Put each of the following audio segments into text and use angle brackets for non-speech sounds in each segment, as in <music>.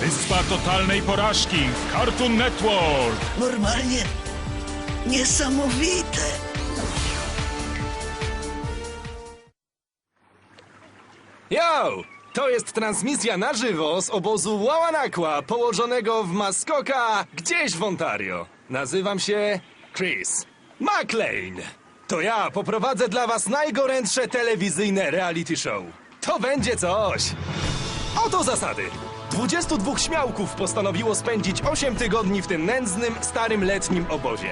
Wyspa totalnej porażki w Cartoon Network. Normalnie niesamowite. Yo! To jest transmisja na żywo z obozu Wawanakwa, położonego w Maskoka, gdzieś w Ontario. Nazywam się Chris McLean. To ja poprowadzę dla was najgorętsze telewizyjne reality show. To będzie coś. Oto zasady. 22 śmiałków postanowiło spędzić 8 tygodni w tym nędznym, starym letnim obozie.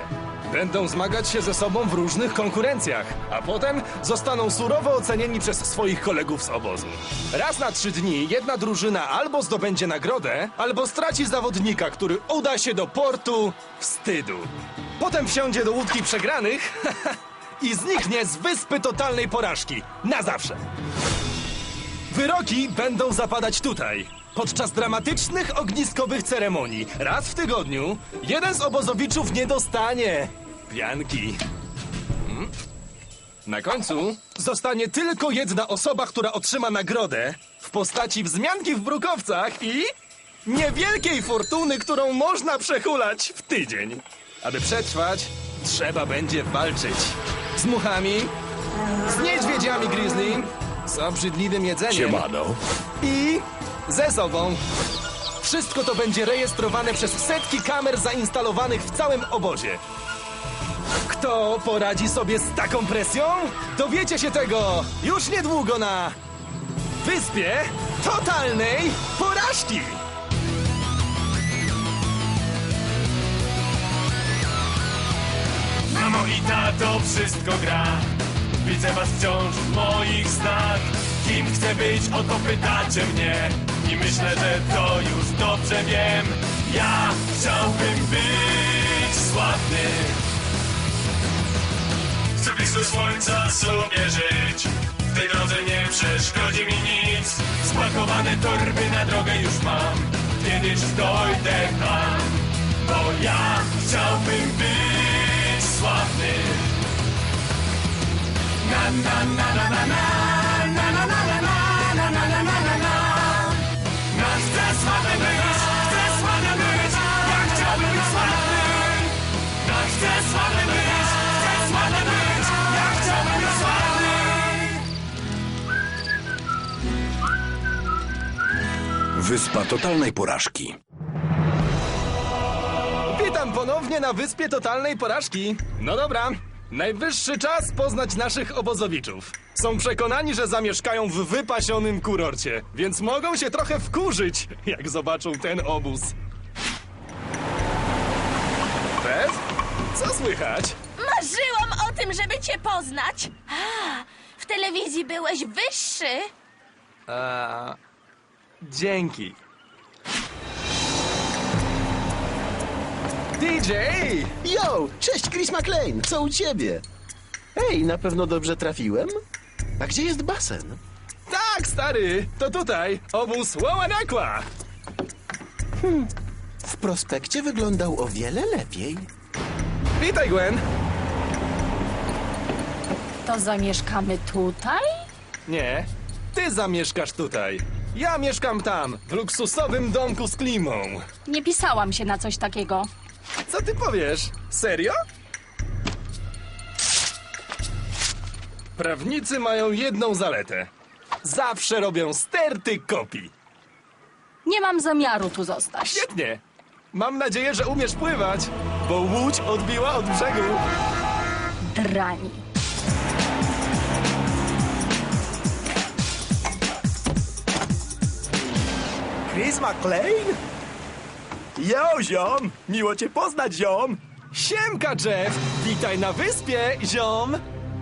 Będą zmagać się ze sobą w różnych konkurencjach, a potem zostaną surowo ocenieni przez swoich kolegów z obozu. Raz na trzy dni jedna drużyna albo zdobędzie nagrodę, albo straci zawodnika, który uda się do portu wstydu. Potem wsiądzie do łódki przegranych <laughs> i zniknie z wyspy totalnej porażki. Na zawsze. Wyroki będą zapadać tutaj. Podczas dramatycznych ogniskowych ceremonii, raz w tygodniu, jeden z obozowiczów nie dostanie pianki. Hmm? Na końcu zostanie tylko jedna osoba, która otrzyma nagrodę w postaci wzmianki w brukowcach i niewielkiej fortuny, którą można przehulać w tydzień. Aby przetrwać, trzeba będzie walczyć z muchami, z niedźwiedziami grizzly, z obrzydliwym jedzeniem i ze sobą. Wszystko to będzie rejestrowane przez setki kamer zainstalowanych w całym obozie. Kto poradzi sobie z taką presją? Dowiecie się tego już niedługo na wyspie totalnej porażki. Mamo i tato wszystko gra Widzę was wciąż w moich snach Kim chcę być, o to pytacie mnie. I myślę, że to już dobrze wiem. Ja chciałbym być sławny. Chcę blisko słońca sobie żyć. W tej drodze nie przeszkodzi mi nic. Spakowane torby na drogę już mam. Kiedyś dojdę tam Bo ja chciałbym być sławny. Na na na na na na Wyspa totalnej porażki. Witam ponownie na wyspie totalnej porażki. No dobra, najwyższy czas poznać naszych obozowiczów. Są przekonani, że zamieszkają w wypasionym kurorcie, więc mogą się trochę wkurzyć, jak zobaczą ten obóz. Fred? Co słychać? Marzyłam o tym, żeby cię poznać. A, w telewizji byłeś wyższy. A, dzięki. DJ! Yo, cześć Chris McLean, co u ciebie? Ej, na pewno dobrze trafiłem? A gdzie jest basen? Tak, stary, to tutaj, obóz Wawanakwa. W prospekcie wyglądał o wiele lepiej. Witaj, Gwen. To zamieszkamy tutaj? Nie, ty zamieszkasz tutaj. Ja mieszkam tam, w luksusowym domku z klimą. Nie pisałam się na coś takiego. Co ty powiesz? Serio? Prawnicy mają jedną zaletę. Zawsze robią sterty kopii. Nie mam zamiaru tu zostać. Świetnie. Mam nadzieję, że umiesz pływać, bo łódź odbiła od brzegu. Drani. Chris McLean? Yo, ziom! Miło cię poznać, ziom! Siemka, Jeff! Witaj na wyspie, ziom!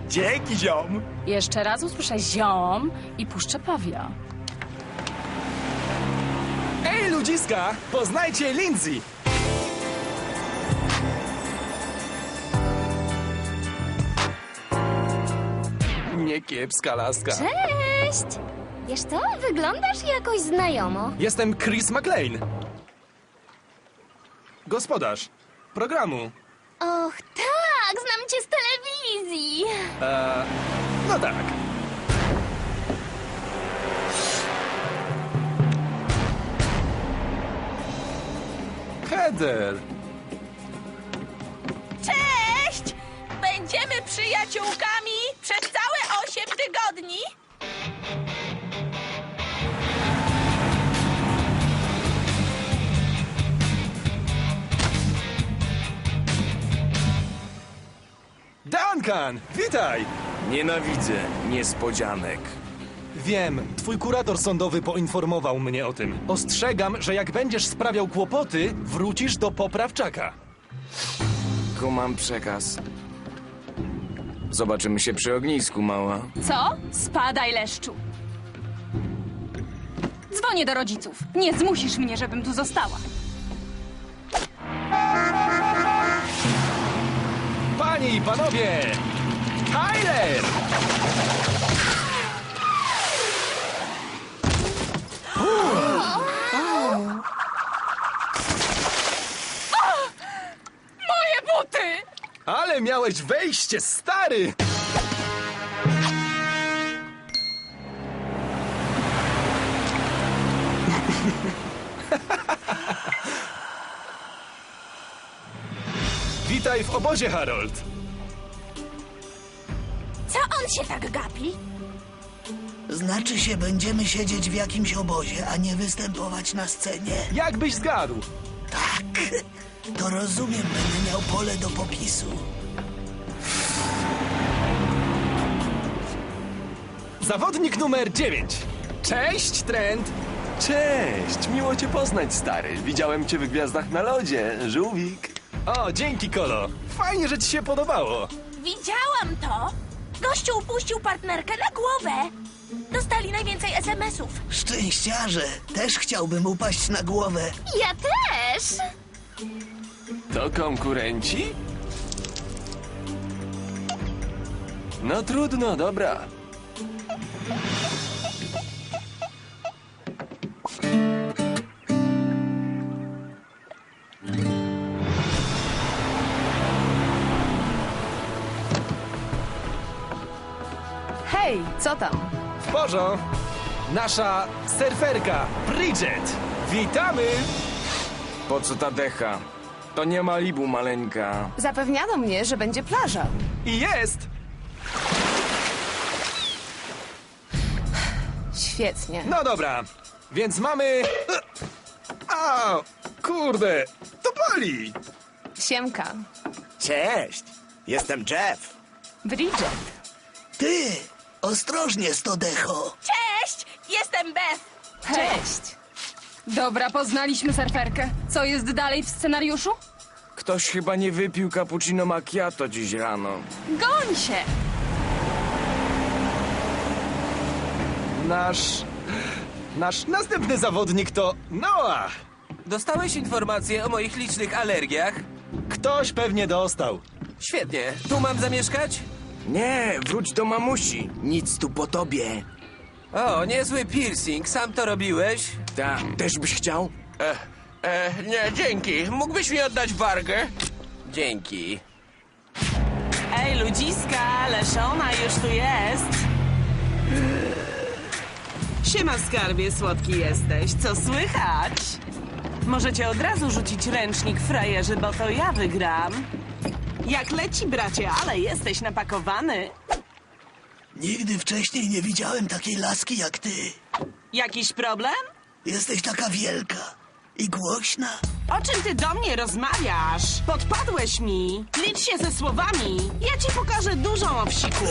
Dzięki, ziom! Jeszcze raz usłyszę ziom i puszczę powia. Ej, ludziska! Poznajcie Lindsay! Niekiepska laska. Cześć! Wiesz co, wyglądasz jakoś znajomo. Jestem Chris McLean. Gospodarz programu. Och, tak, znam cię z telewizji. E, no tak. Heather! Cześć! Będziemy przyjaciółkami przez całe 8 tygodni. Duncan! Witaj! Nienawidzę niespodzianek. Wiem, twój kurator sądowy poinformował mnie o tym. Ostrzegam, że jak będziesz sprawiał kłopoty, wrócisz do poprawczaka. Kumam przekaz. Zobaczymy się przy ognisku, mała. Co? Spadaj, leszczu. Dzwonię do rodziców. Nie zmusisz mnie, żebym tu została. I panowie! Tyler! Moje buty! Ale miałeś wejście, stary! Witaj w obozie, Harold. On się tak gapi? Znaczy się, będziemy siedzieć w jakimś obozie, a nie występować na scenie. Jak byś zgadł? Tak. To rozumiem, będę miał pole do popisu. Zawodnik numer 9. Cześć, Trent. Cześć, miło cię poznać, stary. Widziałem cię w Gwiazdach na lodzie, żółwik. O, dzięki, Kolo. Fajnie, że ci się podobało. Widziałam to. Gościu upuścił partnerkę na głowę. Dostali najwięcej SMS-ów. Szczęściarze, też chciałbym upaść na głowę. Ja też! To konkurenci? No trudno, dobra. Hej, co tam? W porządku. Nasza surferka, Bridget. Witamy! Po co ta decha? To nie Malibu, maleńka. Zapewniano mnie, że będzie plaża. I jest! Świetnie. No dobra, więc mamy... A, kurde, to boli! Siemka. Cześć, jestem Jeff. Bridget. Ty, ostrożnie, Stodecho. Cześć! Jestem Beth. Cześć. Dobra, poznaliśmy surferkę. Co jest dalej w scenariuszu? Ktoś chyba nie wypił cappuccino macchiato dziś rano. Goń się! Nasz... Nasz następny zawodnik to Noah. Dostałeś informację o moich licznych alergiach? Ktoś pewnie dostał. Świetnie. Tu mam zamieszkać? Nie, wróć do mamusi. Nic tu po tobie. O, niezły piercing. Sam to robiłeś? Ta, też byś chciał? E, e, nie, dzięki. Mógłbyś mi oddać wargę? Dzięki. Ej, ludziska, Leszona już tu jest. Siema, skarbie, słodki jesteś. Co słychać? Możecie od razu rzucić ręcznik frajerzy, bo to ja wygram. Jak leci, bracie, ale jesteś napakowany. Nigdy wcześniej nie widziałem takiej laski jak ty. Jakiś problem? Jesteś taka wielka i głośna. O czym ty do mnie rozmawiasz? Podpadłeś mi. Licz się ze słowami. Ja ci pokażę dużą owsiku.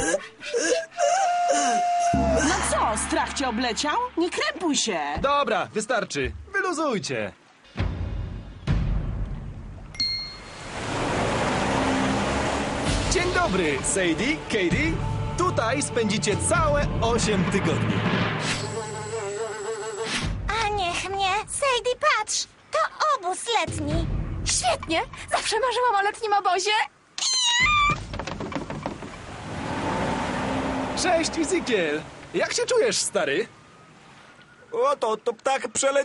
No co, strach cię obleciał? Nie krępuj się. Dobra, wystarczy. Wyluzujcie. Dzień dobry, Sadie, Katie. Tutaj spędzicie całe 8 tygodni. A niech mnie! Sadie, patrz! To obóz letni. Świetnie! Zawsze marzyłam o letnim obozie. Cześć, Ezekiel. Jak się czujesz, stary? O, to, ptak przele...